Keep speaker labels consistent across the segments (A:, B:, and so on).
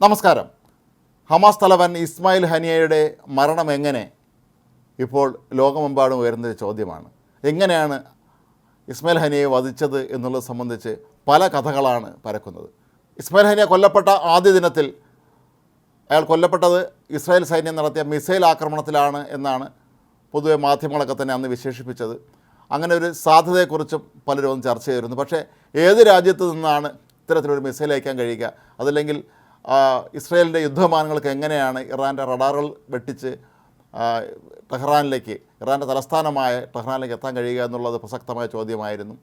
A: നമസ്കാരം. ഹമാസ് തലവൻ ഇസ്മായിൽ ഹനിയയുടെ മരണം എങ്ങനെ ഇപ്പോൾ ലോകമെമ്പാടും ഉയർന്ന ചോദ്യമാണ്. എങ്ങനെയാണ് ഇസ്മായിൽ ഹനിയെ വധിച്ചത് എന്നുള്ളത് സംബന്ധിച്ച് പല കഥകളാണ് പരക്കുന്നത്. ഇസ്മായിൽ ഹനിയ കൊല്ലപ്പെട്ട ആദ്യ ദിനത്തിൽ അയാൾ കൊല്ലപ്പെട്ടത് ഇസ്രായേൽ സൈന്യം നടത്തിയ മിസൈൽ ആക്രമണത്തിലാണ് എന്നാണ് പൊതുവെ മാധ്യമങ്ങളൊക്കെ തന്നെ അന്ന് വിശേഷിപ്പിച്ചത്. അങ്ങനെ ഒരു സാധ്യതയെക്കുറിച്ചും പലരും ചർച്ച ചെയ്തിരുന്നു. പക്ഷേ ഏത് രാജ്യത്ത് നിന്നാണ് ഇത്തരത്തിലൊരു മിസൈൽ അയക്കാൻ കഴിയുക? അതല്ലെങ്കിൽ ഇസ്രായേലിന്റെ യുദ്ധവിമാനങ്ങൾക്ക് എങ്ങനെയാണ് ഇറാന്റെ റഡാറുകൾ വെട്ടിച്ച് ടെഹ്റാനിലേക്ക് ഇറാന്റെ തലസ്ഥാനമായ ടെഹ്റാനിലേക്ക് എത്താൻ കഴിയുക എന്നുള്ളത് പ്രസക്തമായ ചോദ്യമായിരുന്നു.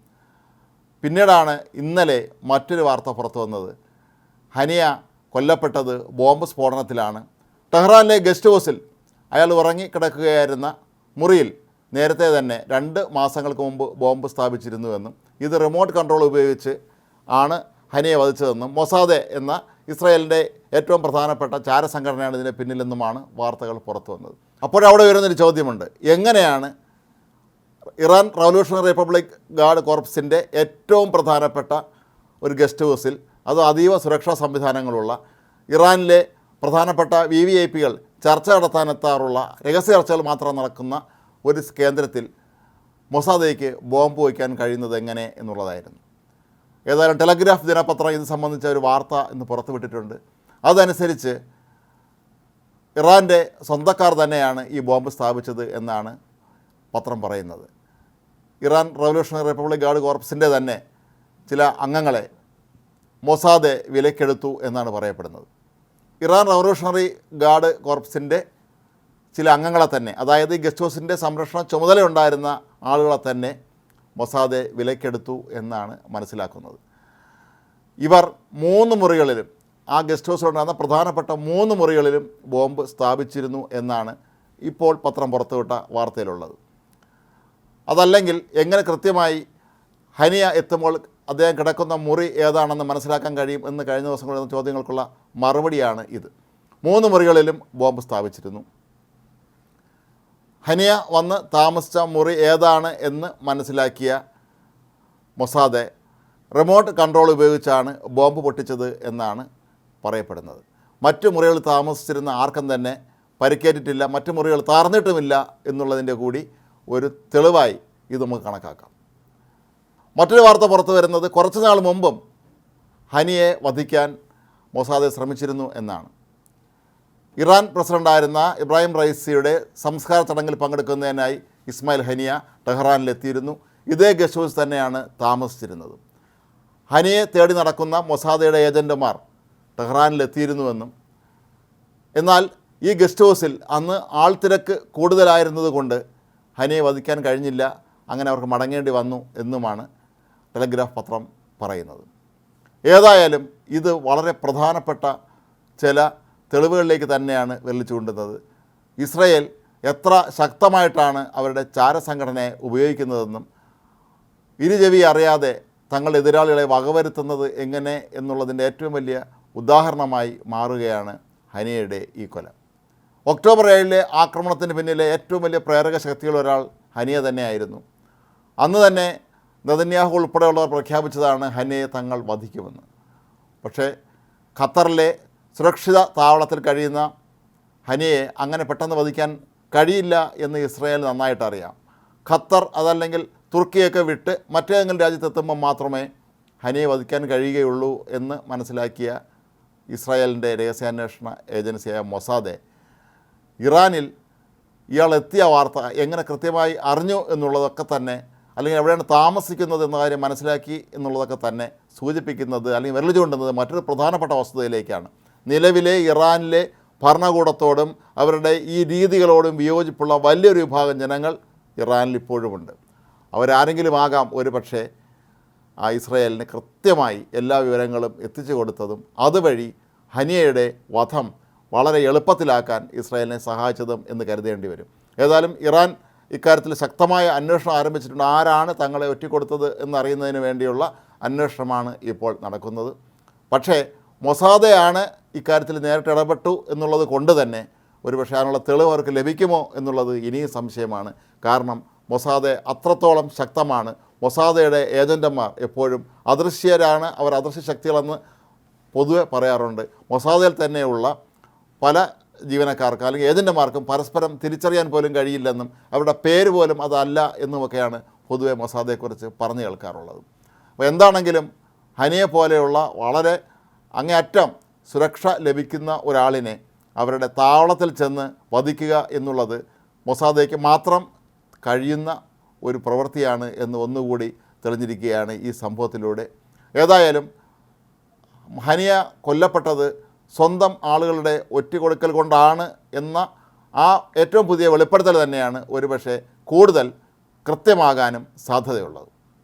A: പിന്നീടാണ് ഇന്നലെ മറ്റൊരു വാർത്ത പുറത്തു വന്നത്. ഹനിയ കൊല്ലപ്പെട്ടത് ബോംബ് സ്ഫോടനത്തിലാണ്. ടെഹ്റാനിലെ ഗസ്റ്റ് ഹൗസിൽ അയാൾ ഉറങ്ങിക്കിടക്കുകയായിരുന്ന മുറിയിൽ നേരത്തെ തന്നെ രണ്ട് മാസങ്ങൾക്ക് മുമ്പ് ബോംബ് സ്ഥാപിച്ചിരുന്നുവെന്നും ഇത് റിമോട്ട് കൺട്രോൾ ഉപയോഗിച്ച് ആണ് ഹനിയെ വധിച്ചതെന്നും മൊസാദെ എന്ന ഇസ്രായേലിന്റെ ഏറ്റവും പ്രധാനപ്പെട്ട ചാരസംഘടനയാണ് ഇതിന്റെ പിന്നിലെന്നുമാണ് വാർത്തകൾ പുറത്തു വന്നത്. അപ്പോഴവിടെ വരുന്നൊരു ചോദ്യമുണ്ട്. എങ്ങനെയാണ് ഇറാൻ റവല്യൂഷണറി റിപ്പബ്ലിക് ഗാർഡ് കോർപ്സിന്റെ ഏറ്റവും പ്രധാനപ്പെട്ട ഒരു ഗസ്റ്റ് ഹൗസിൽ അത് അതീവ സുരക്ഷാ സംവിധാനങ്ങളുള്ള ഇറാനിലെ പ്രധാനപ്പെട്ട വി വി ഐ പികൾ ചർച്ച നടത്താനെത്താറുള്ള രഹസ്യ ചർച്ചകൾ മാത്രം നടക്കുന്ന ഒരു കേന്ദ്രത്തിൽ മൊസാദയ്ക്ക് ബോംബ് വയ്ക്കാൻ കഴിയുന്നത് എങ്ങനെ എന്നുള്ളതായിരുന്നു. ഏതായാലും ടെലഗ്രാഫ് ദിനപത്രം ഇത് സംബന്ധിച്ച ഒരു വാർത്ത ഇന്ന് പുറത്തുവിട്ടിട്ടുണ്ട്. അതനുസരിച്ച് ഇറാന്റെ സ്വന്തക്കാർ തന്നെയാണ് ഈ ബോംബ് സ്ഥാപിച്ചത് എന്നാണ് പത്രം പറയുന്നത്. ഇറാൻ റവല്യൂഷണറി റിപ്പബ്ലിക് ഗാർഡ് കോർപ്സിന്റെ തന്നെ ചില അംഗങ്ങളെ മൊസാദെ വിലക്കെടുത്തു എന്നാണ് പറയപ്പെടുന്നത്. ഇറാൻ റവല്യൂഷണറി ഗാർഡ് കോർപ്സിന്റെ ചില അംഗങ്ങളെ തന്നെ അതായത് ഗസ്റ്റ് ഹൗസിന്റെ സംരക്ഷണ ചുമതലയുണ്ടായിരുന്ന ആളുകളെ തന്നെ മൊസാദെ വിലക്കെടുത്തു എന്നാണ് മനസ്സിലാക്കുന്നത്. ഇവർ മൂന്ന് മുറികളിലും ആ ഗസ്റ്റ് ഹൗസിലുണ്ടായിരുന്ന പ്രധാനപ്പെട്ട മൂന്ന് മുറികളിലും ബോംബ് സ്ഥാപിച്ചിരുന്നു എന്നാണ് ഇപ്പോൾ പത്രം പുറത്തുവിട്ട വാർത്തയിലുള്ളത്. അതല്ലെങ്കിൽ എങ്ങനെ കൃത്യമായി ഹനിയ എത്തുമ്പോൾ അദ്ദേഹം കിടക്കുന്ന മുറി ഏതാണെന്ന് മനസ്സിലാക്കാൻ കഴിയും എന്ന് കഴിഞ്ഞ ദിവസങ്ങളിൽ ചോദ്യങ്ങൾക്കുള്ള മറുപടിയാണ് ഇത്. മൂന്ന് മുറികളിലും ബോംബ് സ്ഥാപിച്ചിരുന്നു. ഹനിയ വന്ന് താമസിച്ച മുറി ഏതാണ് എന്ന് മനസ്സിലാക്കിയ മൊസാദെ റിമോട്ട് കൺട്രോൾ ഉപയോഗിച്ചാണ് ബോംബ് പൊട്ടിച്ചത് എന്നാണ് പറയപ്പെടുന്നത്. മറ്റു മുറികൾ താമസിച്ചിരുന്ന ആർക്കും തന്നെ പരിക്കേറ്റിട്ടില്ല മറ്റു മുറികൾ താർന്നിട്ടുമില്ല എന്നുള്ളതിന്റെ കൂടി ഒരു തെളിവായി ഇത് നമുക്ക് കണക്കാക്കാം. മറ്റൊരു വാർത്ത പുറത്തു വരുന്നത് കുറച്ച് നാൾ മുമ്പും ഹനിയെ വധിക്കാൻ മൊസാദെ ശ്രമിച്ചിരുന്നു എന്നാണ്. ഇറാൻ പ്രസിഡന്റായിരുന്ന ഇബ്രാഹിം റൈസിയുടെ സംസ്കാര ചടങ്ങിൽ പങ്കെടുക്കുന്നതിനായി ഇസ്മായിൽ ഹനിയ ടെഹ്റാനിലെത്തിയിരുന്നു. ഇതേ ഗസ്റ്റ് ഹൗസ് തന്നെയാണ് താമസിച്ചിരുന്നത്. ഹനിയെ തേടി നടക്കുന്ന മൊസാദയുടെ ഏജന്റുമാർ ടെഹ്റാനിലെത്തിയിരുന്നുവെന്നും എന്നാൽ ഈ ഗസ്റ്റ് ഹൗസിൽ അന്ന് ആൾത്തിരക്ക് കൂടുതലായിരുന്നത് കൊണ്ട് ഹനിയെ വധിക്കാൻ കഴിഞ്ഞില്ല. അങ്ങനെ അവർക്ക് മടങ്ങേണ്ടി വന്നു എന്നുമാണ് ടെലഗ്രാഫ് പത്രം പറയുന്നത്. ഏതായാലും ഇത് വളരെ പ്രധാനപ്പെട്ട ചില തെളിവുകളിലേക്ക് തന്നെയാണ് വിരൽ ചൂണ്ടുന്നത്. ഇസ്രയേൽ എത്ര ശക്തമായിട്ടാണ് അവരുടെ ചാരസംഘടനയെ ഉപയോഗിക്കുന്നതെന്നും ഇരുചെവി അറിയാതെ തങ്ങളുടെ എതിരാളികളെ വകവരുത്തുന്നത് എങ്ങനെ എന്നുള്ളതിന്റെ ഏറ്റവും വലിയ ഉദാഹരണമായി മാറുകയാണ് ഹനിയയുടെ ഈ കൊല. ഒക്ടോബർ ഏഴിലെ ആക്രമണത്തിന് പിന്നിലെ ഏറ്റവും വലിയ പ്രേരക ശക്തികളൊരാൾ ഹനിയ തന്നെയായിരുന്നു. അന്ന് തന്നെ നദന്യാഹു ഉൾപ്പെടെയുള്ളവർ പ്രഖ്യാപിച്ചതാണ് ഹനിയെ തങ്ങൾ വധിക്കുമെന്ന്. പക്ഷേ ഖത്തറിലെ സുരക്ഷിത താവളത്തിൽ കഴിയുന്ന ഹനിയെ അങ്ങനെ പെട്ടെന്ന് വധിക്കാൻ കഴിയില്ല എന്ന് ഇസ്രായേൽ നന്നായിട്ട് അറിയാം. ഖത്തർ അതല്ലെങ്കിൽ തുർക്കിയൊക്കെ വിട്ട് മറ്റേതെങ്കിലും രാജ്യത്തെത്തുമ്പോൾ മാത്രമേ ഹനിയെ വധിക്കാൻ കഴിയുകയുള്ളൂ എന്ന് മനസ്സിലാക്കിയ ഇസ്രായേലിന്റെ രഹസ്യാന്വേഷണ ഏജൻസിയായ മൊസാദെ ഇറാനിൽ ഇയാൾ എത്തിയ വാർത്ത എങ്ങനെ കൃത്യമായി അറിഞ്ഞു എന്നുള്ളതൊക്കെ തന്നെ അല്ലെങ്കിൽ എവിടെയാണ് താമസിക്കുന്നത് എന്ന കാര്യം മനസ്സിലാക്കി എന്നുള്ളതൊക്കെ തന്നെ സൂചിപ്പിക്കുന്നത് അല്ലെങ്കിൽ വിരൽ മറ്റൊരു പ്രധാനപ്പെട്ട വസ്തുതയിലേക്കാണ്. നിലവിലെ ഇറാനിലെ ഭരണകൂടത്തോടും അവരുടെ ഈ രീതികളോടും വിയോജിപ്പുള്ള വലിയൊരു വിഭാഗം ജനങ്ങൾ ഇറാനിൽ ഇപ്പോഴുമുണ്ട്. അവരാരെങ്കിലും ആകാം ഒരു പക്ഷേ ആ ഇസ്രയേലിന് കൃത്യമായി എല്ലാ വിവരങ്ങളും എത്തിച്ചു കൊടുത്തതും അതുവഴി ഹനിയയുടെ വധം വളരെ എളുപ്പത്തിലാക്കാൻ ഇസ്രായേലിനെ സഹായിച്ചതും എന്ന് കരുതേണ്ടി വരും. ഏതായാലും ഇറാൻ ഇക്കാര്യത്തിൽ ശക്തമായ അന്വേഷണം ആരംഭിച്ചിട്ടുണ്ട്. ആരാണ് തങ്ങളെ ഒറ്റിക്കൊടുത്തത് എന്നറിയുന്നതിന് വേണ്ടിയുള്ള അന്വേഷണമാണ് ഇപ്പോൾ നടക്കുന്നത്. പക്ഷേ മൊസാദയാണ് ഇക്കാര്യത്തിൽ നേരിട്ട് ഇടപെട്ടു എന്നുള്ളത് കൊണ്ട് തന്നെ ഒരുപക്ഷെ അതിനുള്ള തെളിവ് അവർക്ക് ലഭിക്കുമോ എന്നുള്ളത് ഇനിയും സംശയമാണ്. കാരണം മൊസാദെ അത്രത്തോളം ശക്തമാണ്. മൊസാദയുടെ ഏജന്റന്മാർ എപ്പോഴും അദൃശ്യരാണ്. അവർ അദൃശ്യ ശക്തികളെന്ന് പൊതുവെ പറയാറുണ്ട്. മൊസാദയിൽ തന്നെയുള്ള പല ജീവനക്കാർക്ക് അല്ലെങ്കിൽ ഏജന്റുമാർക്കും പരസ്പരം തിരിച്ചറിയാൻ പോലും കഴിയില്ലെന്നും അവരുടെ പേര് പോലും അതല്ല എന്നുമൊക്കെയാണ് പൊതുവെ മൊസാദയെക്കുറിച്ച് പറഞ്ഞു കേൾക്കാറുള്ളത്. അപ്പോൾ എന്താണെങ്കിലും ഹനിയെ പോലെയുള്ള വളരെ അങ്ങേയറ്റം സുരക്ഷ ലഭിക്കുന്ന ഒരാളിനെ അവരുടെ താവളത്തിൽ ചെന്ന് വധിക്കുക എന്നുള്ളത് മൊസാദയ്ക്ക് മാത്രം കഴിയുന്ന ഒരു പ്രവൃത്തിയാണ് എന്ന് ഒന്നുകൂടി തെളിഞ്ഞിരിക്കുകയാണ് ഈ സംഭവത്തിലൂടെ. ഏതായാലും ഹനിയ കൊല്ലപ്പെട്ടത് സ്വന്തം ആളുകളുടെ ഒറ്റുകൊടുക്കൽ കൊണ്ടാണ് എന്ന ആ ഏറ്റവും പുതിയ വെളിപ്പെടുത്തൽ തന്നെയാണ് ഒരുപക്ഷെ കൂടുതൽ കൃത്യമാകാനും സാധ്യതയുള്ളത്.